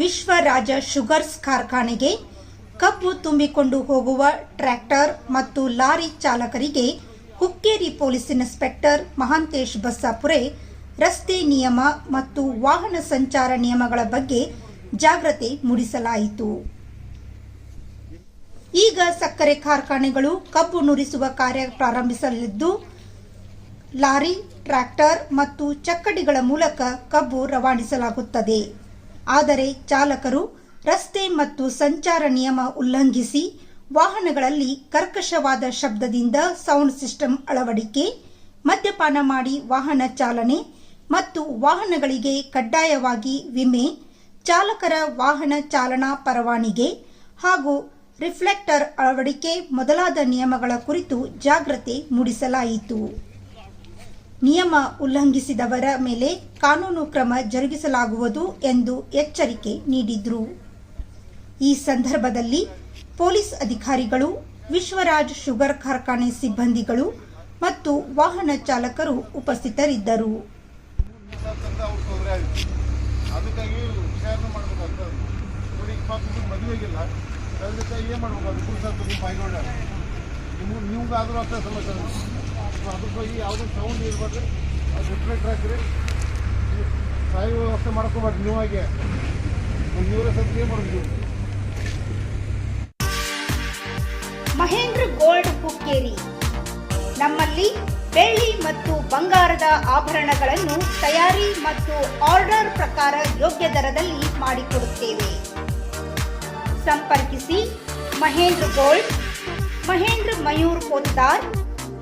Vishwaraj sugars ಕಾರ್ಖಾನೆಗೆ ಕಬ್ಬು ತುಂಬಿಕೊಂಡು ಹೋಗುವ ಟ್ರ್ಯಾಕ್ಟರ್ ಮತ್ತು ಲಾರಿ ಚಾಲಕರಿಗೆ ಹುಕ್ಕೇರಿ ಪೊಲೀಸ್ ಇನ್ಸ್ಪೆಕ್ಟರ್ ಮಹಾಂತೇಶ್ ಬಸ್ಸಾಪುರೆ ರಸ್ತೆ ನಿಯಮ ಮತ್ತು ವಾಹನ ಸಂಚಾರ ನಿಯಮಗಳ ಬಗ್ಗೆ ಜಾಗೃತಿ ಮೂಡಿಸಲಾಯಿತು. ಈಗ ಸಕ್ಕರೆ ಕಾರ್ಖಾನೆಗಳು ಕಬ್ಬು ನುರಿಸುವ ಕಾರ್ಯ ಪ್ರಾರಂಭಿಸಲಿದ್ದು, ಲಾರಿ, ಟ್ರ್ಯಾಕ್ಟರ್ ಮತ್ತು ಚಕ್ಕಡಿಗಳ ಮೂಲಕ ಕಬ್ಬು ರವಾನಿಸಲಾಗುತ್ತದೆ. ಆದರೆ ಚಾಲಕರು ರಸ್ತೆ ಮತ್ತು ಸಂಚಾರ ನಿಯಮ ಉಲ್ಲಂಘಿಸಿ ವಾಹನಗಳಲ್ಲಿ ಕರ್ಕಶವಾದ ಶಬ್ದದಿಂದ ಸೌಂಡ್ ಸಿಸ್ಟಮ್ ಅಳವಡಿಕೆ, ಮದ್ಯಪಾನ ಮಾಡಿ ವಾಹನ ಚಾಲನೆ ಮತ್ತು ವಾಹನಗಳಿಗೆ ಕಡ್ಡಾಯವಾಗಿ ವಿಮೆ, ಚಾಲಕರ ವಾಹನ ಚಾಲನಾ ಪರವಾನಿಗೆ ಹಾಗೂ ರಿಫ್ಲೆಕ್ಟರ್ ಅಳವಡಿಕೆ ಮೊದಲಾದ ನಿಯಮಗಳ ಕುರಿತು ಜಾಗೃತಿ ಮೂಡಿಸಲಾಯಿತು. ನಿಯಮ ಉಲ್ಲಂಘಿಸಿದವರ ಮೇಲೆ ಕಾನೂನು ಕ್ರಮ ಜರುಗಿಸಲಾಗುವುದು ಎಂದು ಎಚ್ಚರಿಕೆ ನೀಡಿದ್ರು. ಈ ಸಂದರ್ಭದಲ್ಲಿ ಪೊಲೀಸ್ ಅಧಿಕಾರಿಗಳು, ವಿಶ್ವರಾಜ್ ಶುಗರ್ ಕಾರ್ಖಾನೆ ಸಿಬ್ಬಂದಿಗಳು ಮತ್ತು ವಾಹನ ಚಾಲಕರು ಉಪಸ್ಥಿತರಿದ್ದರು. ಮದುವೆಗಿಲ್ಲ. ಮಹೇಂದ್ರ ಗೋಲ್ಡ್ ಹುಕ್ಕೇರಿ. ನಮ್ಮಲ್ಲಿ ಬೆಳ್ಳಿ ಮತ್ತು ಬಂಗಾರದ ಆಭರಣಗಳನ್ನು ತಯಾರಿ ಮತ್ತು ಆರ್ಡರ್ ಪ್ರಕಾರ ಯೋಗ್ಯ ದರದಲ್ಲಿ ಮಾಡಿಕೊಡುತ್ತೇವೆ. ಸಂಪರ್ಕಿಸಿ ಮಹೇಂದ್ರ ಗೋಲ್ಡ್, ಮಹೇಂದ್ರ ಮಯೂರ್ ಪೋತ್ತಾರ್